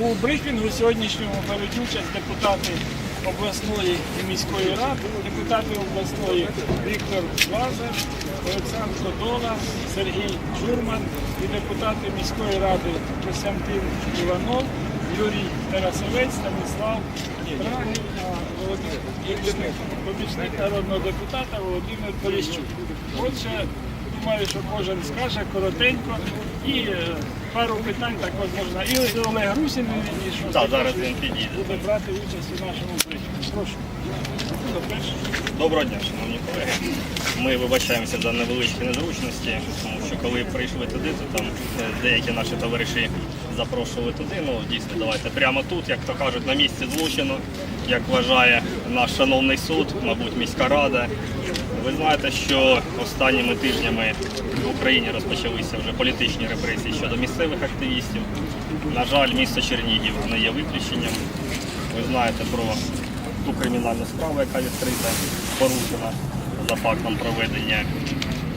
У брифінгу сьогоднішньому беруть участь депутати обласної і міської ради, депутати обласної Віктор Лазар, Олександр Кодола, Сергій Джурман і депутати міської ради Костянтин Іванов, Юрій Тарасовець, Станіслав Володимир помічник народного депутата Володимир Поліщук. Отже, думаю, що кожен скаже коротенько і е, пару питань також можна. І Олег Русін, і що Так, зараз він підійде. буде брати участь у нашому брифінгу. Прошу. Доброго дня, шановні колеги. Ми вибачаємося за невеличкі незручності, тому що коли прийшли туди, то там е, деякі наші товариші запрошували туди. Ну дійсно, давайте прямо тут, як то кажуть, на місці злочину, як вважає наш шановний суд, мабуть, міська рада. Ви знаєте, що останніми тижнями в Україні розпочалися вже політичні репресії щодо місцевих активістів. На жаль, місто Чернігів не є виключенням. Ви знаєте про ту кримінальну справу, яка відкрита, порушена за фактом проведення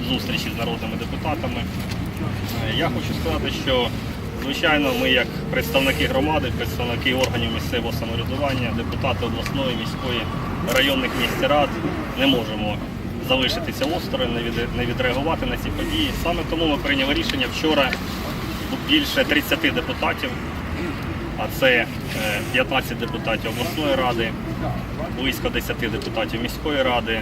зустрічі з народними депутатами. Е, Я хочу сказати, що звичайно ми як представники громади, представники органів місцевого самоврядування, депутати обласної, міської, районних міських рад не можемо залишитися осторонь, не відреагувати на ці події. Саме тому ми прийняли рішення вчора більше 30 депутатів а це е, 15 депутатів обласної ради, близько 10 депутатів міської ради,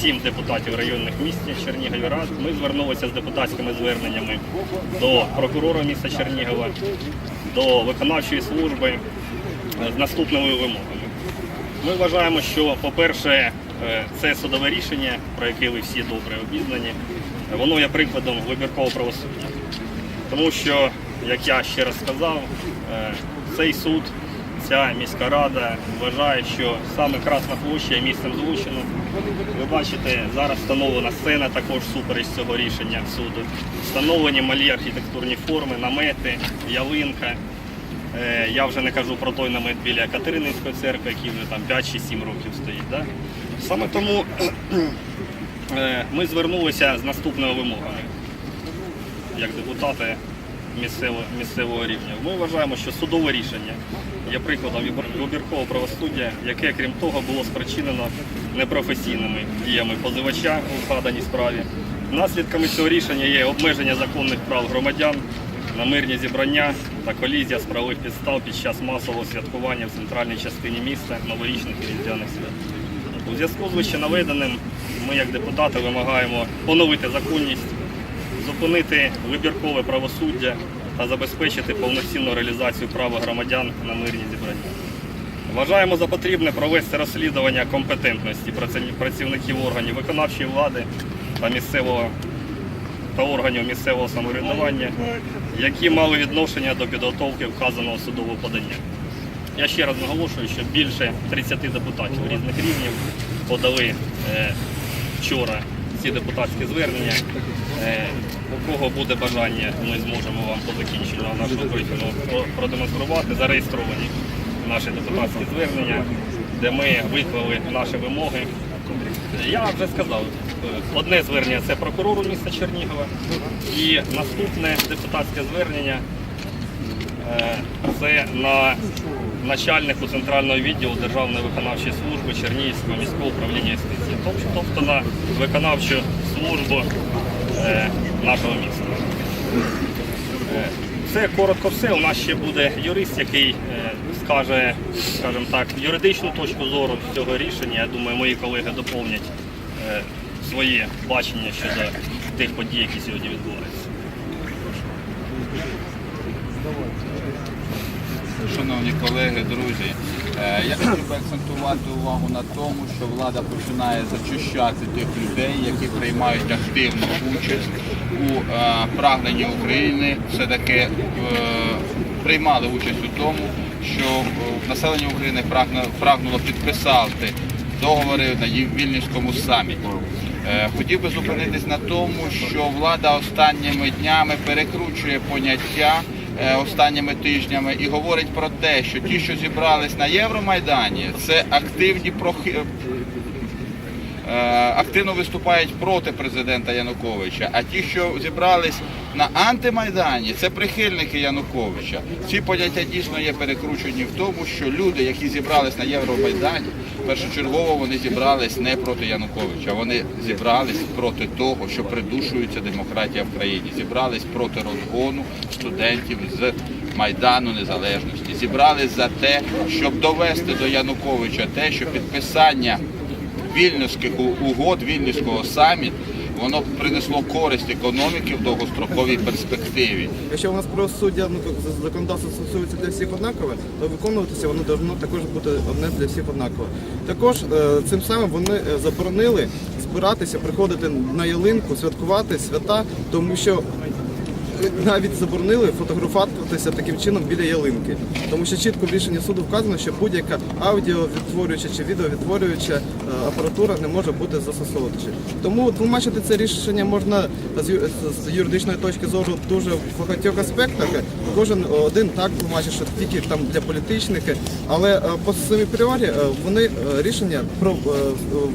7 депутатів районних міст Чернігів рад. Ми звернулися з депутатськими зверненнями до прокурора міста Чернігова, до виконавчої служби е, з наступними вимогами. Ми вважаємо, що, по-перше, е, це судове рішення, про яке ви всі добре обізнані, воно є прикладом вибіркового правосуддя. Тому що, як я ще раз сказав, е, цей суд, ця міська рада вважає, що саме Красна площа є місцем злочину. Ви бачите, зараз встановлена сцена також супереч цього рішення суду. Встановлені малі архітектурні форми, намети, ялинка. Е, Я вже не кажу про той намет біля Катерининської церкви, який вже там 5 чи 7 років стоїть. Да? Саме тому е, ми звернулися з наступними вимогами як депутати місцевого, місцевого рівня. Ми вважаємо, що судове рішення є прикладом вибір- вибіркового правосуддя, яке, крім того, було спричинено непрофесійними діями позивача у згаданій справі. Наслідками цього рішення є обмеження законних прав громадян на мирні зібрання та колізія з правових підстав під час масового святкування в центральній частині міста новорічних і різдвяних свят. У зв'язку з вище наведеним ми, як депутати, вимагаємо поновити законність зупинити вибіркове правосуддя та забезпечити повноцінну реалізацію права громадян на мирні зібрання. Вважаємо за потрібне провести розслідування компетентності праці- працівників органів виконавчої влади та місцевого та органів місцевого самоврядування, які мали відношення до підготовки вказаного судового подання. Я ще раз наголошую, що більше 30 депутатів різних рівнів подали е, вчора ці депутатські звернення. Е, у кого буде бажання, ми зможемо вам по закінченню нашого брифінгу продемонструвати зареєстровані наші депутатські звернення, де ми виклали наші вимоги. Я вже сказав, е, одне звернення це прокурору міста Чернігова, і наступне депутатське звернення Е, Це на начальнику центрального відділу Державної виконавчої служби Чернігівського міського управління юстиції, тобто на виконавчу службу е, нашого міста. Це коротко все. У нас ще буде юрист, який е, скаже, скажімо так, юридичну точку зору цього рішення. Я думаю, мої колеги доповнять е, своє бачення щодо тих подій, які сьогодні відбуваються. Шановні колеги, друзі, е, я би акцентувати увагу на тому, що влада починає зачищати тих людей, які приймають активну участь у е, прагненні України, все-таки е, приймали участь у тому, що населення України прагнуло підписати договори на Вільнюському саміті. Хотів би зупинитись на тому, що влада останніми днями перекручує поняття останніми тижнями і говорить про те, що ті, що зібрались на Євромайдані, це активні. Активно виступають проти президента Януковича. А ті, що зібрались на антимайдані, це прихильники Януковича. Ці поняття дійсно є перекручені в тому, що люди, які зібрались на Євромайдані, першочергово вони зібрались не проти Януковича. Вони зібрались проти того, що придушується демократія в країні. Зібрались проти розгону студентів з Майдану Незалежності. Зібрались за те, щоб довести до Януковича те, що підписання вільнюських угод, вільнюського саміту, воно принесло користь економіки в довгостроковій перспективі. Якщо у нас правосуддя ну, законодавство стосується для всіх однакове, то виконуватися воно повинно також бути одне для всіх однакове. Також е, цим самим вони е, заборонили збиратися, приходити на ялинку, святкувати свята, тому що навіть заборонили фотографуватися таким чином біля ялинки, тому що чітко в рішенні суду вказано, що будь-яка аудіовідтворююча чи відеовідтворююча е, апаратура не може бути застосовувачем. Тому тлумачити це рішення можна з юридичної точки зору дуже в багатьох аспектах. Кожен один так тлумачить, що тільки там для політичних, але е, по самі пріорі е, вони рішення про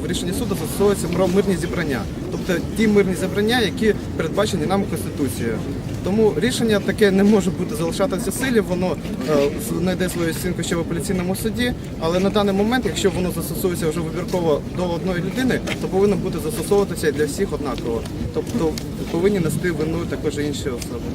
в рішенні суду застосовуються про мирні зібрання, тобто ті мирні зібрання, які передбачені нам конституцією. Тому рішення таке не може бути залишатися в силі, воно е, знайде свою оцінку ще в апеляційному суді. Але на даний момент, якщо воно застосовується вже вибірково до одної людини, то повинно бути застосовуватися і для всіх однаково. Тобто повинні нести вину також інші особи.